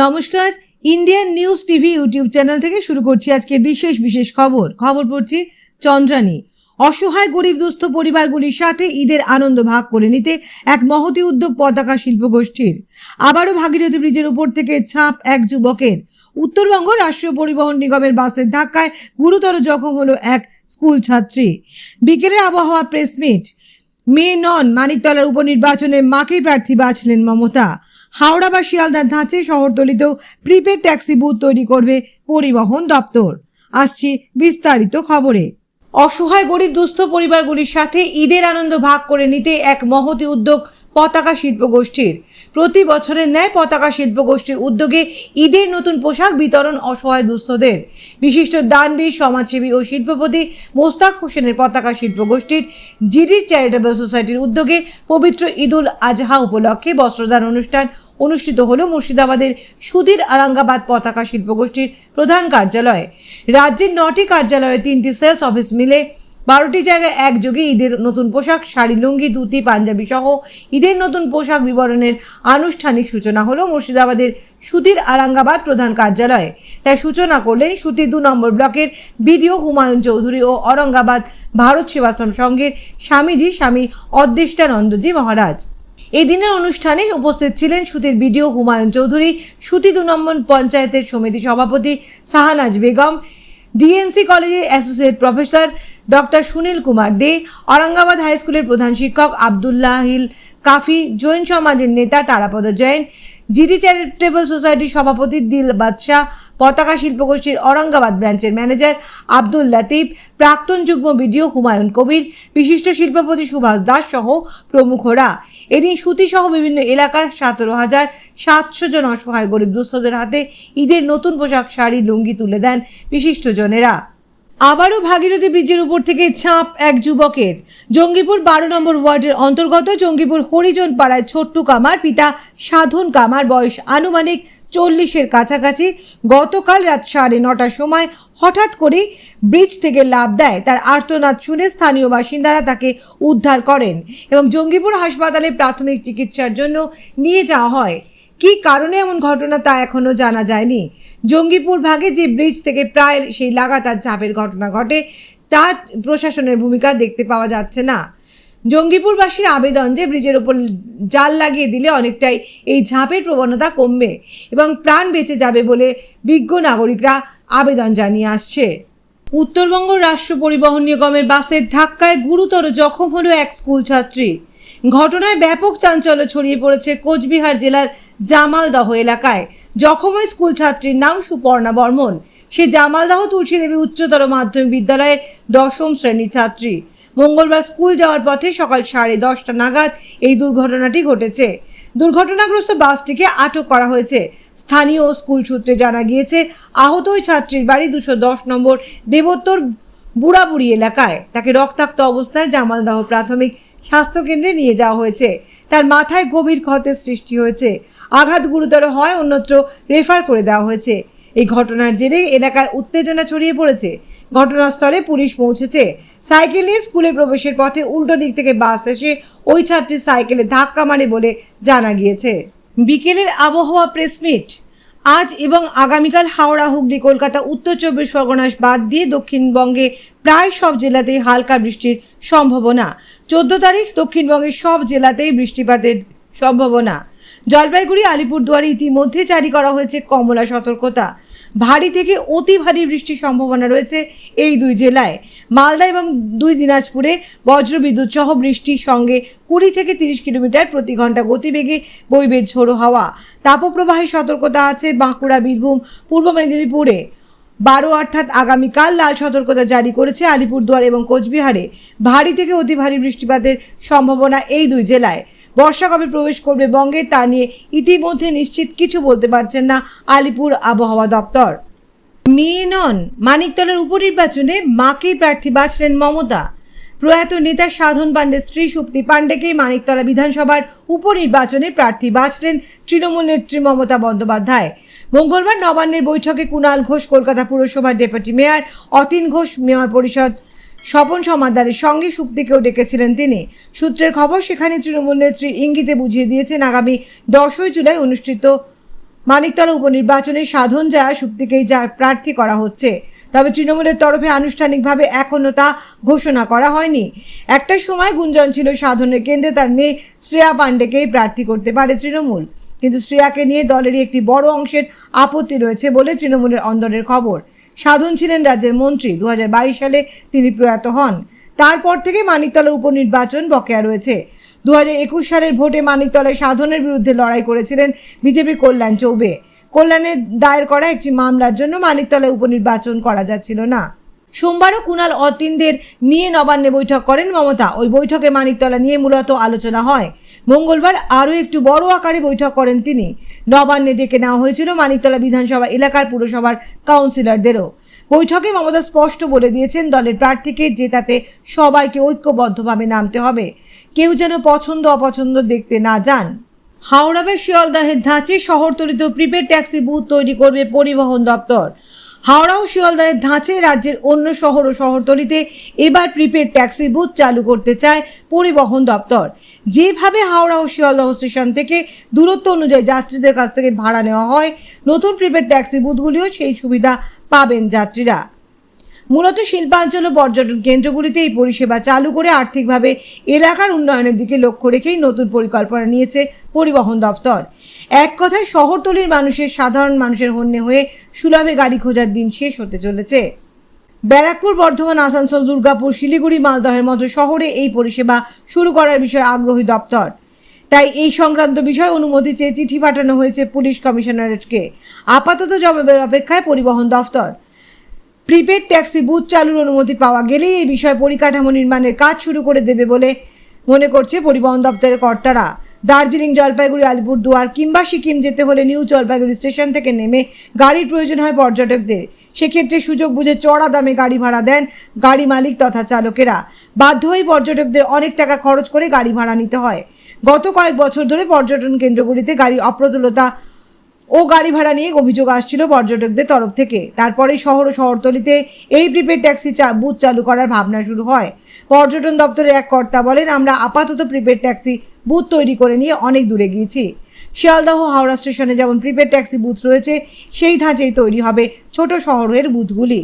নমস্কার Indian news TV YouTube channel থেকে শুরু করছি আজকে বিশেষ বিশেষ খবর। খবর পড়ছি চন্দ্রানী। অসহায় গরিব দুস্থ পরিবারগুলির সাথে ঈদের আনন্দ ভাগ করে নিতে এক মহতি উদ্যোগ পতাকা শিল্প গোষ্ঠীর আবারও ভাগীরথী ব্রিজের উপর থেকে ছাপ এক যুবকের। উত্তরবঙ্গ রাষ্ট্রীয় পরিবহন নিগমের বাসের ধাক্কায় গুরুতর জখম হলো এক স্কুল ছাত্রী। বিকেলের আবহাওয়া প্রেসমিট মেয়ে নন, মানিকতলার উপনির্বাচনে মাকেই প্রার্থী বাছলেন মমতা। হাওড়া বা শিয়ালদার ধাঁচে শহরতলিতেও প্রিপেড ট্যাক্সি বুথ তৈরি করবে পরিবহন দপ্তর। আসছি বিস্তারিত খবরে। অসহায় গরিব দুস্থ পরিবারগুলির সাথে ঈদের আনন্দ ভাগ করে নিতে এক মহতি উদ্যোগ পতাকা শিল্প গোষ্ঠীর। প্রতি বছরের ন্যায় পতাকা শিল্প গোষ্ঠীর উদ্যোগে ঈদের নতুন পোশাক বিতরণ অসহায় দুস্থদের। বিশিষ্ট দানবীর, সমাজসেবী ও শিল্পপতি মোস্তাক হোসেনের পতাকা শিল্প গোষ্ঠীর জিডির চ্যারিটেবল সোসাইটির উদ্যোগে পবিত্র ঈদুল আজহা উপলক্ষে বস্ত্রদান অনুষ্ঠান অনুষ্ঠিত হল মুর্শিদাবাদের সুধীর আরাঙ্গাবাদ পতাকা শিল্প গোষ্ঠীর প্রধান কার্যালয়ে। রাজ্যের নটি কার্যালয়ে তিনটি সেলস অফিস মিলে বারোটি জায়গায় একযোগে ঈদের নতুন পোশাক, শাড়ি, লুঙ্গি, ধুতি, পাঞ্জাবি সহ ঈদের নতুন পোশাক বিবরণের আনুষ্ঠানিক সূচনা হলো মুর্শিদাবাদের সুতির আরাঙ্গাবাদ প্রধান কার্যালয়ে। তাই সূচনা করলেন সুতির দু নম্বর ব্লকের বিডিও হুমায়ুন চৌধুরী ও অরঙ্গাবাদ ভারত সেবাশ্রম সংঘের স্বামীজি, স্বামী অদৃষ্টানন্দজি মহারাজ। এই দিনের অনুষ্ঠানে উপস্থিত ছিলেন সুতির বিডিও হুমায়ুন চৌধুরী, সুতি দু নম্বর পঞ্চায়েতের সমিতি সভাপতি সাহানাজ বেগম, ডিএনসি কলেজের associate professor doctor Sunil Kumar De Aurangabad high স্কুলের প্রধান শিক্ষক আবদুল্লাহিল কাফি, জৈন সমাজের নেতা তারাপদ জৈন, জিডি চ্যারিটেবল সোসাইটির সভাপতি দিল বাদশাহ, পতাকা শিল্পগোষ্ঠীর অরঙ্গাবাদ ব্রাঞ্চের ম্যানেজার আব্দুল লাতিফ, প্রাক্তন যুগ্ম বিডিও হুমায়ুন কবির, বিশিষ্ট শিল্পপতি সুভাষ দাস সহ প্রমুখরা। এদিন সুতিসহ বিভিন্ন এলাকার সতেরো হাজার সাতশো জন অসহায় গরিব দুস্থদের হাতে ঈদের নতুন পোশাক, শাড়ি, লুঙ্গি তুলে দেন বিশিষ্টজনেরা আবারও ভাগীরথী ব্রিজের উপর থেকে ছাপ এক যুবকের। জঙ্গিপুর বারো নম্বর ওয়ার্ডের অন্তর্গত জঙ্গিপুর হরিজন পাড়ায় ছোট্টু কামার, পিতা সাধন কামার, বয়স আনুমানিক চল্লিশের কাছাকাছি গতকাল রাত সাড়ে নটার সময় হঠাৎ করে ব্রিজ থেকে লাভ দেয়। তার আর্তনাদ শুনে স্থানীয় বাসিন্দারা তাকে উদ্ধার করেন এবং জঙ্গিপুর হাসপাতালে প্রাথমিক চিকিৎসার জন্য নিয়ে যাওয়া হয়। কী কারণে এমন ঘটনা তা এখনও জানা যায়নি। জঙ্গিপুর ভাগে যে ব্রিজ থেকে প্রায় সেই লাগাতার চাপের ঘটনা ঘটে, তা প্রশাসনের ভূমিকা দেখতে পাওয়া যাচ্ছে না। জঙ্গিপুরবাসীর আবেদন যে ব্রিজের ওপর জাল লাগিয়ে দিলে অনেকটাই এই ঝাঁপের প্রবণতা কমবে এবং প্রাণ বেঁচে যাবে বলে বিজ্ঞ নাগরিকরা আবেদন জানিয়ে আসছে। উত্তরবঙ্গ রাষ্ট্র পরিবহন নিগমের বাসের ধাক্কায় গুরুতর জখম হলো এক স্কুল ছাত্রী। ঘটনায় ব্যাপক চাঞ্চল্য ছড়িয়ে পড়েছে কোচবিহার জেলার জামালদহ এলাকায়। জখম ওই স্কুল ছাত্রীর নাম সুপর্ণা বর্মন। সে জামালদহ তুলসী দেবী উচ্চতর মাধ্যমিক বিদ্যালয়ের দশম শ্রেণির ছাত্রী। মঙ্গলবার স্কুল যাওয়ার পথে সকাল সাড়ে দশটা নাগাদ এই দুর্ঘটনাটি ঘটেছে। দুর্ঘটনাগ্রস্ত বাসটিকে আটক করা হয়েছে। স্থানীয় স্কুল সূত্রে জানা গিয়েছে, আহত ওই ছাত্রীর বাড়ি দুশো দশ নম্বর দেবোত্তর বুড়াবুড়ি এলাকায়। তাকে রক্তাক্ত অবস্থায় জামালদহ প্রাথমিক স্বাস্থ্যকেন্দ্রে নিয়ে যাওয়া হয়েছে। তার মাথায় গভীর ক্ষতের সৃষ্টি হয়েছে। আঘাত গুরুতর হয়, অন্যত্র রেফার করে দেওয়া হয়েছে। এই ঘটনার জেরে এলাকায় উত্তেজনা ছড়িয়ে পড়েছে। ঘটনাস্থলে পুলিশ পৌঁছেছে। সাইকেল নিয়ে স্কুলে প্রবেশের পথে উল্টো দিক থেকে বাস এসে ওই ছাত্রীর সাইকেলে ধাক্কা মারে বলে জানা গিয়েছে। বিকেলের আবহাওয়া প্রেসমিট আজ এবং আগামীকাল হাওড়া, হুগলি, কলকাতা, উত্তর চব্বিশ পরগনা বাদ দিয়ে দক্ষিণবঙ্গে প্রায় সব জেলাতেই হালকা বৃষ্টির সম্ভাবনা। চোদ্দ তারিখ দক্ষিণবঙ্গের সব জেলাতেই বৃষ্টিপাতের সম্ভাবনা। জলপাইগুড়ি, আলিপুরদুয়ারে ইতিমধ্যে জারি করা হয়েছে কমলা সতর্কতা। ভারী থেকে অতি ভারী বৃষ্টির সম্ভাবনা রয়েছে এই দুই জেলায়। মালদা এবং দুই দিনাজপুরে বজ্রবিদ্যুৎ সহ বৃষ্টির সঙ্গে কুড়ি থেকে তিরিশ কিলোমিটার প্রতি ঘণ্টা গতিবেগে বইবে ঝোড়ো হাওয়া। তাপপ্রবাহের সতর্কতা আছে বাঁকুড়া, বীরভূম, পূর্ব মেদিনীপুরে। বারো অর্থাৎ আগামীকাল লাল সতর্কতা জারি করেছে আলিপুরদুয়ার এবং কোচবিহারে। ভারী থেকে অতি ভারী বৃষ্টিপাতের সম্ভাবনা এই দুই জেলায়। বর্ষা কবে প্রবেশ করবে বঙ্গে, তা নিয়ে ইতিমধ্যে নিশ্চিত কিছু বলতে পারছেন না আলিপুর আবহাওয়া দপ্তর। মেয়ে নন মানিকতলার উপনির্বাচনে মাকেই প্রার্থী বাছলেন মমতা। প্রয়াত নেতা সাধন পাণ্ডে স্ত্রী সুপ্তি পাণ্ডেকেই মানিকতলা বিধানসভার উপনির্বাচনে প্রার্থী বাছলেন তৃণমূল নেত্রী মমতা বন্দ্যোপাধ্যায়। মঙ্গলবার নবান্নের বৈঠকে কুণাল ঘোষ, কলকাতা পুরসভার deputy mayor Atin Ghosh, mayor পরিষদ স্বপন সমাদারের সঙ্গে সুপ্তিকেও ডেকেছিলেন তিনি। সূত্রের খবর, সেখানে তৃণমূল নেত্রী ইঙ্গিতে বুঝিয়ে দিয়েছেন, আগামী দশই জুলাই অনুষ্ঠিত মানিকতলা উপনির্বাচনে সাধন জয়া শুক্তিকেই যা প্রার্থী করা হচ্ছে। তবে তৃণমূলের তরফে আনুষ্ঠানিকভাবে এখনও তা ঘোষণা করা হয়নি। একটা সময় গুঞ্জন ছিল সাধনের কেন্দ্রে, তার মেয়ে শ্রেয়া পাণ্ডেকেই প্রার্থী করতে পারে তৃণমূল। কিন্তু শ্রেয়াকে নিয়ে দলেরই একটি বড় অংশের আপত্তি রয়েছে বলে তৃণমূলের অন্দরের খবর। সাধন ছিলেন রাজ্যের মন্ত্রী। দু হাজার বাইশ সালে তিনি প্রয়াত হন। তারপর থেকে মানিকতলা উপনির্বাচন বকেয়া রয়েছে। দু একুশ সালের ভোটে মানিকতলায় সাধনের বিরুদ্ধে লড়াই করেছিলেন বিজেপি কল্যাণ চৌবে। কল্যাণে দায়ের করা একটি মামলার জন্য মানিকতলায় উপনির্বাচন করা যাচ্ছিল না। সোমবারও কুণাল অতীনদের নিয়ে নবান্নে বৈঠক করেন মমতা। ওই বৈঠকে মানিকতলা নিয়ে মূলত আলোচনা হয়। মঙ্গলবার আরও একটু বড় আকারে বৈঠক করেন তিনি। নবান্নে ডেকে নেওয়া হয়েছিল মানিকতলা বিধানসভা এলাকার পুরসভার কাউন্সিলরদেরও। বৈঠকে মমতা স্পষ্ট বলে দিয়েছেন, দলের প্রার্থীকে জেতাতে সবাইকে ঐক্যবদ্ধভাবে নামতে হবে। কেউ যেন পছন্দ, অপছন্দ দেখতে না যান। হাওড়াবে শিয়ালদাহের ধাঁচে শহরতলিত প্রিপেড ট্যাক্সি বুথ তৈরি করবে পরিবহন দপ্তর। হাওড়া ও শিয়ালদায়ের ধাঁচে রাজ্যের অন্য শহর ও শহরতলিতে এবার প্রিপেড ট্যাক্সি বুথ চালু করতে চায় পরিবহন দপ্তর। যেভাবে হাওড়া ও শিয়ালদহ স্টেশন থেকে দূরত্ব অনুযায়ী যাত্রীদের কাছ থেকে ভাড়া নেওয়া হয়, নতুন প্রিপেড ট্যাক্সি বুথগুলিও সেই সুবিধা পাবেন যাত্রীরা। মূলত শিল্পাঞ্চল ও পর্যটন কেন্দ্রগুলিতে এই পরিষেবা চালু করে আর্থিকভাবে এলাকার উন্নয়নের দিকে লক্ষ্য রেখেই নতুন পরিকল্পনা নিয়েছে পরিবহন দপ্তর। এক কথায় শহরতলির মানুষের, সাধারণ মানুষের হন্যে হয়ে সুলভে গাড়ি খোঁজার দিন শেষ হতে চলেছে। ব্যারাকপুর, বর্ধমান, আসানসোল, দুর্গাপুর, শিলিগুড়ি, মালদহের মতো শহরে এই পরিষেবা শুরু করার বিষয়ে আগ্রহী দপ্তর। তাই এই সংক্রান্ত বিষয়ে অনুমতি চেয়ে চিঠি পাঠানো হয়েছে পুলিশ কমিশনারেটকে। আপাতত জবাবের অপেক্ষায় পরিবহন দপ্তর। প্রিপেড ট্যাক্সি বুথ চালুর অনুমতি পাওয়া গেলেই এই বিষয়ে পরিকাঠামো নির্মাণের কাজ শুরু করে দেবে বলে মনে করছে পরিবহন দপ্তরের কর্তারা। দার্জিলিং জলপাইগুড়ি, আলিপুরদুয়ার কিংবা সিকিম যেতে হলে নিউ জলপাইগুড়ি স্টেশন থেকে নেমে গাড়ির প্রয়োজন হয় পর্যটকদের। সেক্ষেত্রে সুযোগ বুঝে চড়া দামে গাড়ি ভাড়া দেন গাড়ি মালিক তথা চালকেরা। বাধ্য হয়ে পর্যটকদের অনেক টাকা খরচ করে গাড়ি ভাড়া নিতে হয়। গত কয়েক বছর ধরে পর্যটন কেন্দ্রগুলিতে গাড়ি অপ্রতুলতা ও গাড়ি ভাড়া নিয়ে অভিযোগ আসছিল পর্যটকদের তরফ থেকে। তারপরে শহর ও শহরতলিতে এই প্রিপেড ট্যাক্সি বুথ চালু করার ভাবনা শুরু হয়। পর্যটন দপ্তরের এক কর্তা বলেন, আমরা আপাতত প্রিপেড ট্যাক্সি বুথ তৈরি করে নিয়ে অনেক দূরে গিয়েছি। শিয়ালদহ হাওড়া স্টেশনে যেমন প্রিপেড ট্যাক্সি বুথ রয়েছে, সেই ধাঁচেই তৈরি হবে ছোট শহরের বুথগুলি